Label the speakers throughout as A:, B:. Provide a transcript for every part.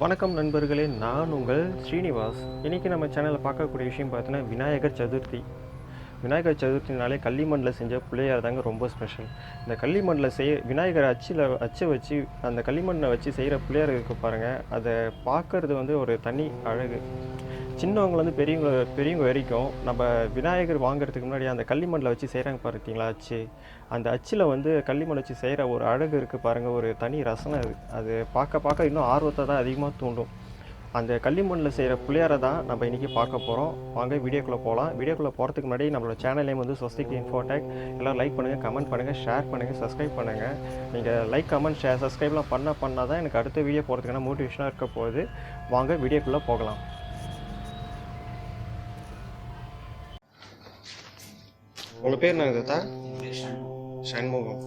A: வணக்கம் நண்பர்களே நான் உங்கள் ஸ்ரீனிவாஸ். இன்றைக்கி நம்ம சேனலில் பார்க்கக்கூடிய விஷயம் பார்த்தீங்கன்னா விநாயகர் சதுர்த்தி. விநாயகர் சதுர்த்தினாலே களிமண்ணில் செஞ்ச பிள்ளையார் தாங்க ரொம்ப ஸ்பெஷல் இந்த களிமண்ணில் செய்ய விநாயகர் அச்சில் அச்சை வச்சு அந்த களிமண்ணை வச்சு செய்கிற பிள்ளையார் இருக்கு பாருங்கள் அதை பார்க்குறது வந்து ஒரு தனி அழகு. சின்னவங்கலேருந்து பெரியவங்க பெரியவங்க வரைக்கும் நம்ம விநாயகர் வாங்குறதுக்கு முன்னாடி அந்த களிமண்ணில் வச்சு செய்கிறாங்க பார்த்தீங்களா அச்சு? அந்த அச்சில் வந்து களிமண் வச்சு செய்கிற ஒரு அழகு இருக்குது பாருங்கள் ஒரு தனி ரசனை அது. அது பார்க்க பார்க்க இன்னும் ஆர்வத்தை தான் அதிகமாக தூண்டும். அந்த களிமண்ணில் செய்கிற புளியாரை தான் நம்ம இன்றைக்கி பார்க்க போகிறோம் வாங்க வீடியோக்குள்ளே போகலாம் வீடியோக்குள்ளே போகிறதுக்கு முன்னாடி நம்மளோட சேனல் வந்து சொசைட்டி இன்ஃபோடெக் எல்லாம் லைக் பண்ணுங்கள் கமெண்ட் பண்ணுங்கள் ஷேர் பண்ணுங்கள் சப்ஸ்கிரைப் பண்ணுங்கள் நீங்கள் லைக் கமெண்ட் ஷேர் சப்ஸ்கிரைப்லாம் பண்ண பண்ணால் தான் எனக்கு அடுத்த வீடியோ போகிறதுக்கான மோட்டிவேஷனாக இருக்க போகுது. வாங்க வீடியோக்குள்ளே போகலாம். உங்கள் பேர் என்ன தாத்தா?
B: சண்முகம்.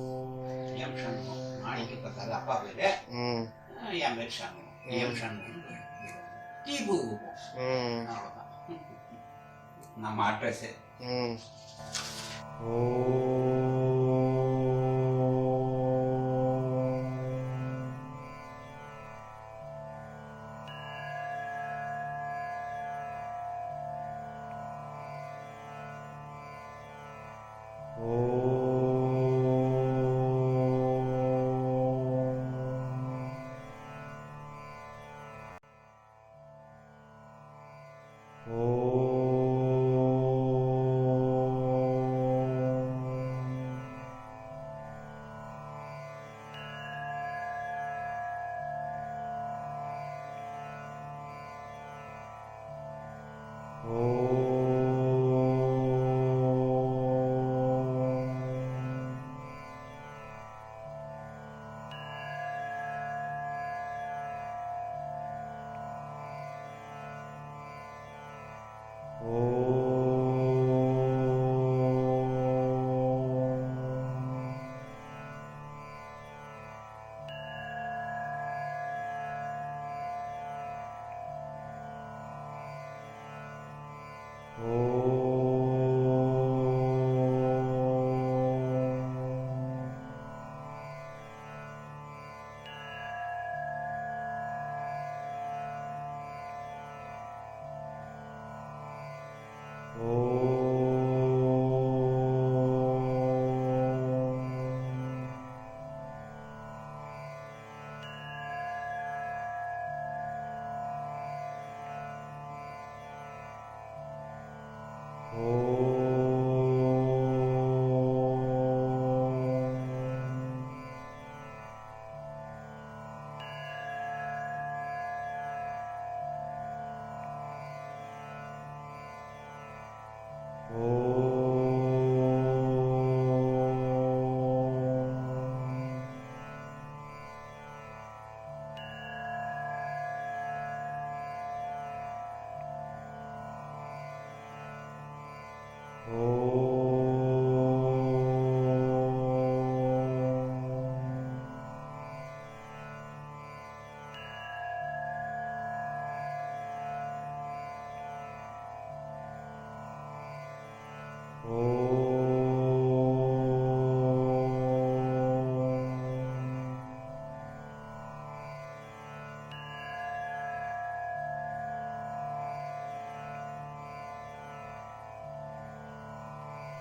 A: ம்.
B: நம்ம அட்ரஸ்
A: ம்.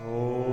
A: Oh.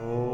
A: Oh.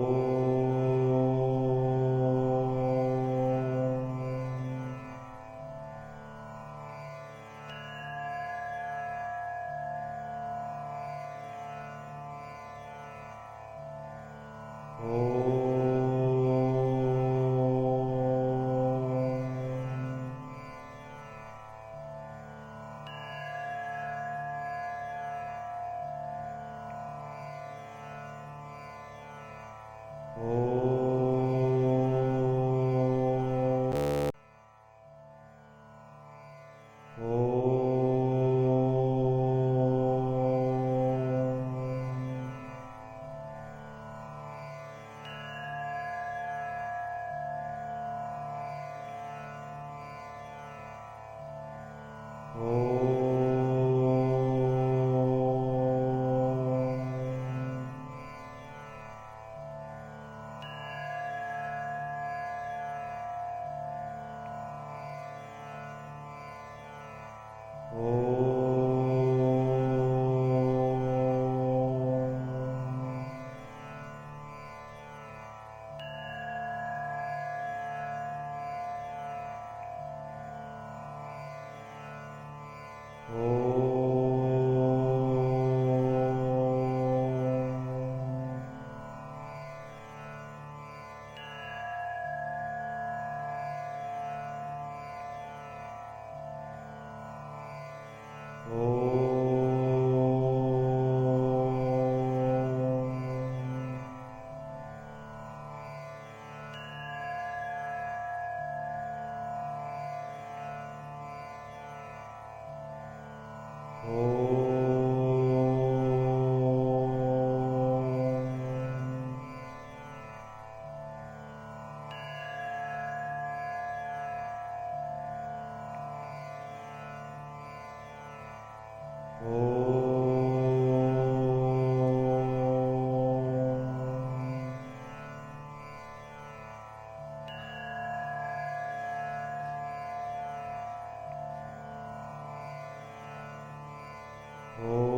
A: Oh.